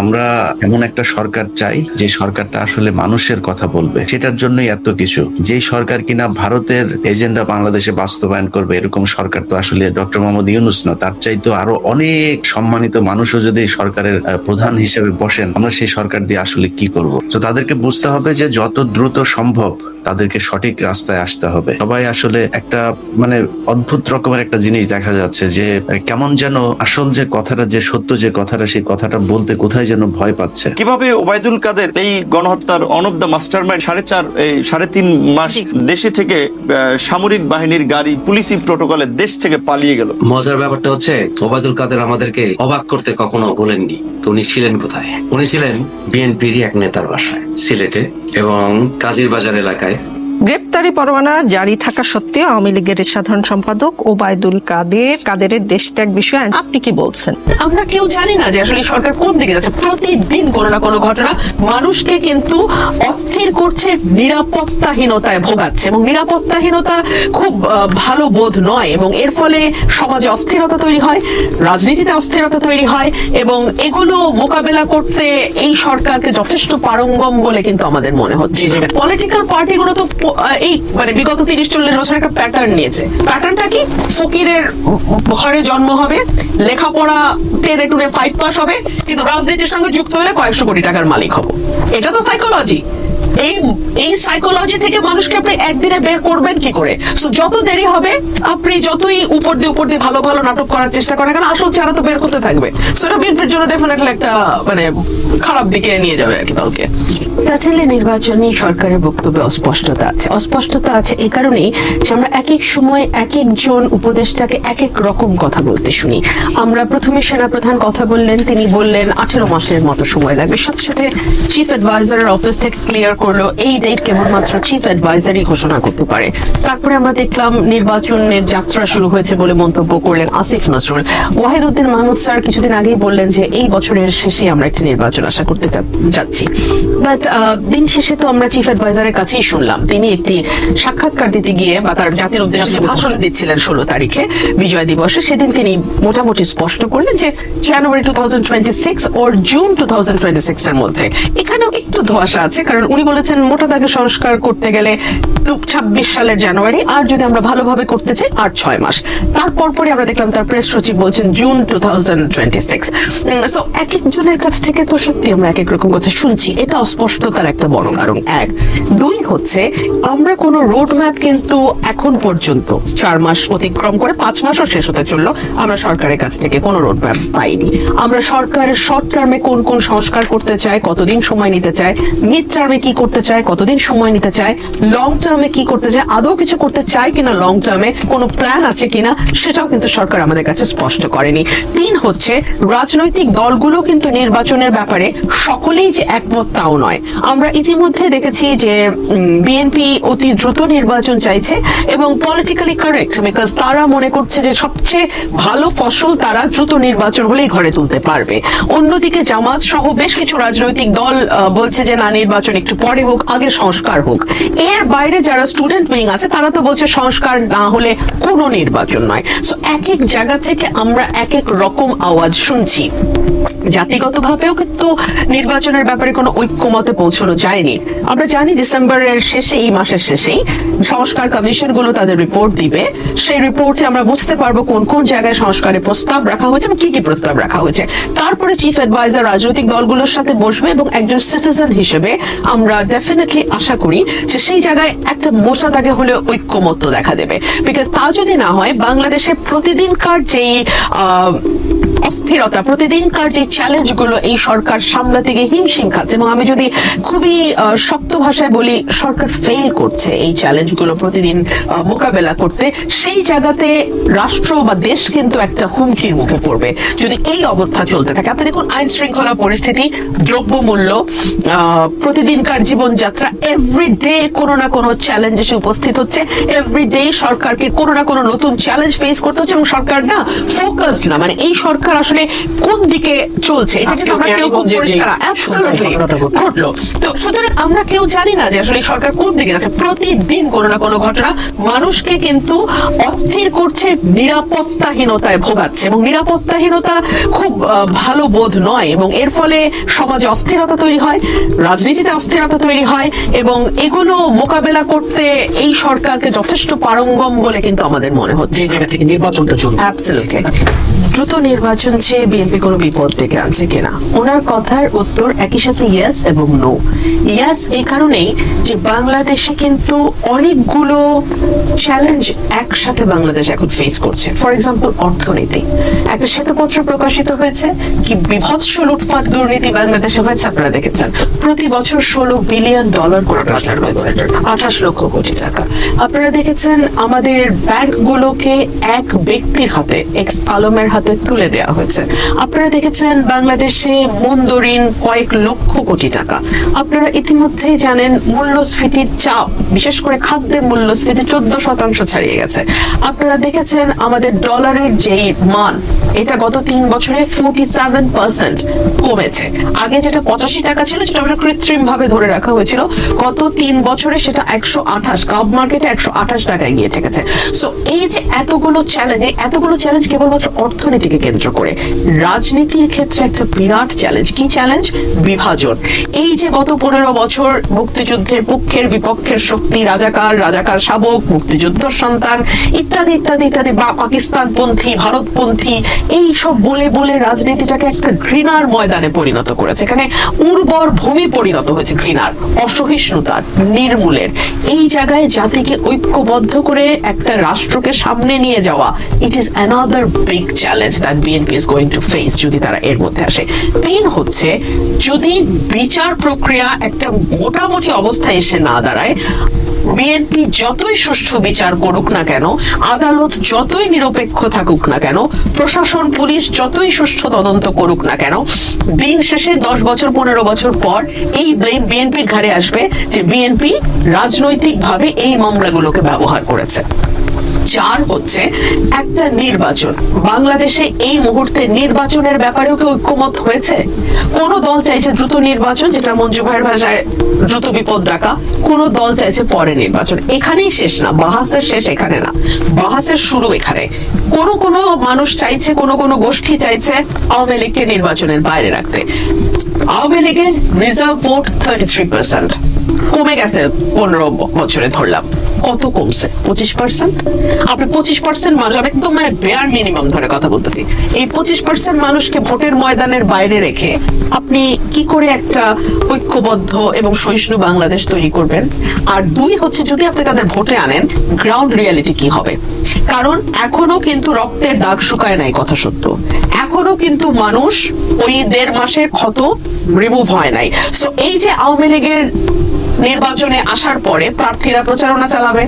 আমরা এমন একটা সরকার চাই যে সরকারটা আসলে মানুষের কথা বলবে। সেটার জন্যই এত কিছু। যে সরকার কিনা ভারতের এজেন্ডা বাংলাদেশে বাস্তবায়ন করবে, এরকম সরকার তো আসলে ডক্টর মোহাম্মদ ইউনুস না। তার চাইতো আরও অনেক সম্মানিত মানুষও যদি সরকারের প্রধান হিসেবে বসেন, আমরা সেই সরকার দিয়ে আসলে কি করব? তো তাদেরকে বুঝতে হবে যে যত দ্রুত সম্ভব তাদেরকে সঠিক রাস্তায় আসতে হবে। সবাই আসলে একটা মানে অদ্ভুত রকমের একটা জিনিস দেখা যাচ্ছে যে কেমন যেন আসল যে কথাটা যে সত্য যে কথাটা সেই কথাটা বলতে কোথায় যেন ভয় পাচ্ছে। কীভাবে ওবায়দুল কাদের এই গণহত্যার one of the master mind সাড়ে চার এই সাড়ে তিন মাস দেশে থেকে আহ, সামরিক বাহিনীর গাড়ি পুলিশি প্রোটোকলে দেশ থেকে পালিয়ে গেল। মজার ব্যাপারটা হচ্ছে ওবায়দুল কাদের আমাদেরকে অবাক করতে কখনো বলেননি। তো উনি ছিলেন কোথায়? উনি ছিলেন বিএনপির এক নেতার বাসায় সিলেটে। এবং কাজীর বাজার এলাকায় Flores. গ্রেপ্তারি পরোয়ানা জারি থাকা সত্ত্বেও আওয়ামী লীগের সাধারণ সম্পাদক ওবায়দুল কাদের কাদেরের দেশ ত্যাগ বিষয়ে আপনি কি বলছেন? আমরা কেউ জানি না যে আসলে সরকার কোন দিকে যাচ্ছে। প্রতিদিন কোনো না কোনো ঘটনা মানুষকে কিন্তু অস্থির করছে নিরাপত্তাহীনতায় ভোগাচ্ছে এবং নিরাপত্তাহীনতা খুব ভালো বোধ নয় এবং এর ফলে সমাজে অস্থিরতা তৈরি হয় রাজনীতিতে অস্থিরতা তৈরি হয় এবং এগুলো মোকাবেলা করতে এই সরকারকে যথেষ্ট পারঙ্গম বলে কিন্তু আমাদের মনে হচ্ছে। পলিটিক্যাল পার্টিগুলো তো এই মানে বিগত তিরিশ চল্লিশ বছর একটা প্যাটার্ন নিয়েছে। প্যাটার্নটা কি? ফকিরের ঘরে জন্ম হবে লেখাপড়া টেনে টুনে ফাইভ পাস হবে কিন্তু রাজনীতির সঙ্গে যুক্ত হলে কয়েকশো কোটি টাকার মালিক হব। এটা তো সাইকোলজি এই এই সাইকোলজি থেকে মানুষকে আপনি একদিনে বের করবেন কি করে? So, যত দেরি হবে আপনি যতই উপর দিয়ে উপর দিয়ে ভালো ভালো নাটক করার চেষ্টা করেন কেন আসল চেহারা তো বের করতে থাকবে। সেটা বিএনপির জন্য ডেফিনেটলি একটা মানে খারাপ দিকে নিয়ে যাবে আর কি দলকে। সার্টেনলি নির্বাচনী সরকারের বক্তব্যে অস্পষ্টতা আছে। অস্পষ্টতা আছে এই কারণেই যে আমরা এক এক সময় এক একজন উপদেষ্টাকে এক এক রকম কথা বলতে শুনি। আমরা প্রথমে সেনাপ্রধান কথা বললেন, তিনি বললেন, আঠেরো মাসের মতো সময় লাগবে। সাথে সাথে চিফ অ্যাডভাইজারের অফিস থেকে ক্লিয়ার করল, এই ডেট কেবলমাত্র চিফ অ্যাডভাইজারই ঘোষণা করতে পারে। তারপরে আমরা দেখলাম নির্বাচনের যাত্রা শুরু হয়েছে বলে মন্তব্য করলেন আসিফ নজরুল। ওয়াহিদুদ্দিন মাহমুদ স্যার কিছুদিন আগেই বললেন যে, এই বছরের শেষে আমরা একটি নির্বাচন আশা করতে যাচ্ছি। বাট দিন শেষে তো আমরা চিফ অ্যাডভাইজারের কাছেই শুনলাম। তিনি একটি সাক্ষাৎকার দিতে গিয়ে বা তার জাতির উদ্দেশ্যে ভাষণ দিচ্ছিলেন ষোলো তারিখে বিজয় দিবসে, সেদিন তিনি মোটামুটি স্পষ্ট করলেন যে January two thousand twenty six or June two thousand twenty six এর মধ্যে। এখানেও একটু ধোয়াশা আছে, কারণ উনি বলেছেন মোটা দাগে সংস্কার করতে গেলে ছাব্বিশ সালের জানুয়ারি আর যদি আমরা ভালোভাবে করতে চাই, আর ছয় মাস। তারপর পরে আমরা দেখলাম তার প্রেস সচিব বলছেন June two thousand twenty six এক একজনের কাছ থেকে তো সত্যি আমরা এক এক রকম কথা শুনছি এটা অস্পষ্টতার একটা বড় কারণ। এক, দুই হচ্ছে, আমরা কোনো রোড ম্যাপ কিন্তু এখন পর্যন্ত চার মাস অতিক্রম করে পাঁচ মাসও শেষ হতে চলল, আমরা সরকারের কাছ থেকে কোনো রোড ম্যাপ পাইনি। আমরা সরকারের শর্ট টার্মে কোন কোন সংস্কার করতে চায়, কতদিন সময় নিতে চায় মিড টার্মে কি করতে চায়, কতদিন সময় নিতে চায় লং টার্মে কি করতে চায়, আদৌ কিছু করতে চায় কিনা লং টার্মে কোনো প্ল্যান আছে কিনা, সেটাও কিন্তু সরকার আমাদের কাছে স্পষ্ট করেনি। তিন হচ্ছে, রাজনৈতিক দলগুলো কিন্তু নির্বাচনের ব্যাপারে সকলেই যে একমত তাও নয়। আমরা ইতিমধ্যে দেখেছি যে বিএনপি অতি দ্রুত নির্বাচন চাইছে এবং পলিটিক্যালি কারেক্ট বিকজ তারা মনে করছে যে সবচেয়ে ভালো ফসল তারা দ্রুত নির্বাচন হলেই ঘরে তুলতে পারবে। অন্যদিকে জামাত সহ বেশ কিছু রাজনৈতিক দল বলছে যে, না, নির্বাচন একটু পরে হোক, আগে সংস্কার হোক। এর বাইরে যারা স্টুডেন্ট উইং আছে, তারা তো বলছে সংস্কার না হলে কোনো নির্বাচন নয়। সো এক এক জায়গা থেকে আমরা এক এক রকম আওয়াজ শুনছি। জাতিগতভাবেও কিন্তু নির্বাচনের ব্যাপারে কোনো ঐক্যমতে পৌঁছানো যায়নি। আমরা জানি ডিসেম্বরের শেষে, এই মাসের শেষেই সংস্কার কমিশনগুলো তাদের রিপোর্ট দিবে। সেই রিপোর্টে আমরা বুঝতে পারব কোন কোন জায়গায় সংস্কারের প্রস্তাব রাখা হয়েছে এবং কি কি প্রস্তাব রাখা হয়েছে। তারপরে চিফ অ্যাডভাইজার রাজনৈতিক দলগুলোর সাথে বসবে এবং একজন সিটিজেন হিসেবে আমরা ডেফিনেটলি আশা করি যে সেই জায়গায় একটা মোটা দাগে হলে ঐক্যমত্য দেখা দেবে। বিকজ তা যদি না হয়, বাংলাদেশে প্রতিদিনকার যেই অস্থিরতা। প্রতিদিনকার যে চ্যালেঞ্জগুলো এই সরকার সামলাতে গিয়ে হিমশিম খাচ্ছে, এবং আমি যদি খুবই শক্ত ভাষায় বলি, সরকার ফেল করছে এই চ্যালেঞ্জগুলো প্রতিদিন মোকাবেলা করতে। সেই জায়গাতে রাষ্ট্র বা দেশ কিন্তু একটা হুমকির মুখে পড়বে। যদি এই অবস্থা চলতে থাকে, আপনি দেখুন আইন শৃঙ্খলা পরিস্থিতি, দ্রব্যমূল্য প্রতিদিনকার জীবনযাত্রা এভরিডে কোনো না কোনো চ্যালেঞ্জ এসে উপস্থিত হচ্ছে। এভরিডে সরকারকে কোনো না কোনো নতুন চ্যালেঞ্জ ফেস করতে হচ্ছে, এবং সরকার না ফোকাসড না। মানে এই সরকার সরকার আসলে কোন দিকে চলছে? এটা কিন্তু আমরা কেউ ঘটলো। তো সুতরাং আমরা কেউ জানি না যে আসলে সরকার কোন দিকে যাচ্ছে প্রতিদিন কোনো না কোনো ঘটনা মানুষকে কিন্তু অস্থির করছে নিরাপত্তাহীনতায় ভোগাচ্ছে। এবং নিরাপত্তাহীনতা খুব ভালো বোধ নয়। এবং এর ফলে সমাজে অস্থিরতা তৈরি হয় রাজনীতিতে অস্থিরতা তৈরি হয় এবং এগুলো মোকাবেলা করতে এই সরকারকে যথেষ্ট পারঙ্গম বলে কিন্তু আমাদের মনে হচ্ছে। নির্বাচনটা চলবে। দ্রুত নির্বাচন চেয়ে বিএনপি কোনো বিপদ ডেকে আনছে কিনা? ওনার কথার উত্তর একই সাথে ইয়েস এবং নো ইয়েস এই কারণেই যে বাংলাদেশে কিন্তু অনেকগুলো চ্যালেঞ্জ একসাথে বাংলাদেশ এখন ফেস করছে। ফর এক্সাম্পল অর্থনীতি। একটা শ্বেতপত্র প্রকাশিত হয়েছে কি বিভৎস লুটপাট দুর্নীতি বাংলাদেশে হয়েছে আপনারা দেখেছেন। প্রতি বছর ষোলো বিলিয়ন ডলার করে পাচার হয়েছে। আঠাশ লক্ষ কোটি টাকা। আপনারা দেখেছেন আমাদের ব্যাংকগুলোকে এক ব্যক্তির হাতে এক্স আলমের হাতে তুলে দেওয়া হয়েছে। আপনারা দেখেছেন বাংলাদেশে মন্দরিন কয়েক লক্ষ কোটি টাকা। আপনারা ইতিমধ্যেই জানেন মূল্যস্ফীতির চাপ, বিশেষ করে খাদ্যের মূল্যস্ফীতি চোদ্দ শতাংশ ছাড়িয়ে গেছে। আপনারা দেখেছেন আমাদের ডলারের যেই মান, এটা গত তিন বছরে ফোর্টি সেভেন পার্সেন্ট কমেছে। আগে যেটা পঁচাশি টাকা ছিল যেটা আমরা কৃত্রিম ভাবে ধরে রাখা হয়েছিল। গত তিন বছরে সেটা একশো আঠাশ কাব মার্কেটে একশো আঠাশ টাকায় গিয়ে ঠেকেছে। সো এই যে এতগুলো চ্যালেঞ্জ এতগুলো চ্যালেঞ্জ কেবলমাত্র অর্থনীতিকে কেন্দ্র করে। রাজনীতির ক্ষেত্রে একটা বিরাট চ্যালেঞ্জ কি চ্যালেঞ্জ বিভাজন। এই যে গত পনেরো বছর মুক্তিযুদ্ধের পক্ষের বিপক্ষের শক্তি, রাজাকার রাজাকার শাবক, মুক্তিযুদ্ধ সন্তান, ইত্যাদি ইত্যাদি ইত্যাদি, বা পাকিস্তানপন্থী, ভারতপন্থী, এই সব বলে বলে রাজনীতিটাকে একটা ঘৃণার ময়দানে পরিণত করেছে। এখানে উর্বর ভূমি পরিণত হয়েছে ঘৃণার, অসহিষ্ণুতার, নির্মূলের। এই জায়গায় জাতিকে ঐক্যবদ্ধ করে একটা রাষ্ট্রকে সামনে নিয়ে যাওয়া it is another big challenge that BNP is going to face যদি তারা এর মধ্যে আসে। তিন হচ্ছে, যদি বিচার প্রক্রিয়া একটা মোটামুটি অবস্থায় এসে না দাঁড়ায় বিএনপি যতই সুষ্ঠু বিচার করুক না কেন, আদালত যতই নিরপেক্ষ থাকুক না কেন, প্রশাসন, পুলিশ যতই সুষ্ঠু তদন্ত করুক না কেন, দিন শেষে দশ বছর, পনেরো বছর পর এই ব্লেম বিএনপির ঘাড়ে আসবে যে বিএনপি রাজনৈতিকভাবে এই মামলাগুলোকে ব্যবহার করেছে। চার হচ্ছে একটা নির্বাচন। বাংলাদেশে এই মুহূর্তে নির্বাচনের ব্যাপারেও কি ঐক্যমত হয়েছে? কোন দল চাইছে দ্রুত নির্বাচন, যেটা মঞ্জু ভাইয়ের ভাষায় দ্রুত বিপদ ডাকা, কোন দল চাইছে পরে নির্বাচন। এখানেই শেষ না, বাহাসের শেষ এখানে না। বাহাসের শুরু এখানে। কোন কোন মানুষ চাইছে, কোন কোন গোষ্ঠী চাইছে আওয়ামী লীগকে নির্বাচনের বাইরে রাখতে। আওয়ামী লীগের reserve vote thirty three percent কমে গেছে পনেরো বছরে ধরলাম। কত কমছে? পঁচিশ পার্সেন্ট আপনি পঁচিশ পার্সেন্ট মানুষ, আমি একদম মানে বেয়ার মিনিমাম ধরে কথা বলতেছি। এই পঁচিশ পার্সেন্ট মানুষকে ভোটের ময়দানের বাইরে রেখে আপনি কি করে একটা ঐক্যবদ্ধ এবং সহিষ্ণু বাংলাদেশ তৈরি করবেন? আর দুই হচ্ছে যদি আপনি তাদের ভোটে আনেন গ্রাউন্ড রিয়ালিটি কি হবে? কারণ এখনও কিন্তু রক্তের দাগ শুকায় নাই কথা সত্য। এখনও কিন্তু মানুষ ওই দেড় মাসে ক্ষত রিমুভ হয় নাই। সো এই যে আওয়ামী লীগের নির্বাচনে আসার পরে প্রার্থীরা প্রচারণা চালাবে।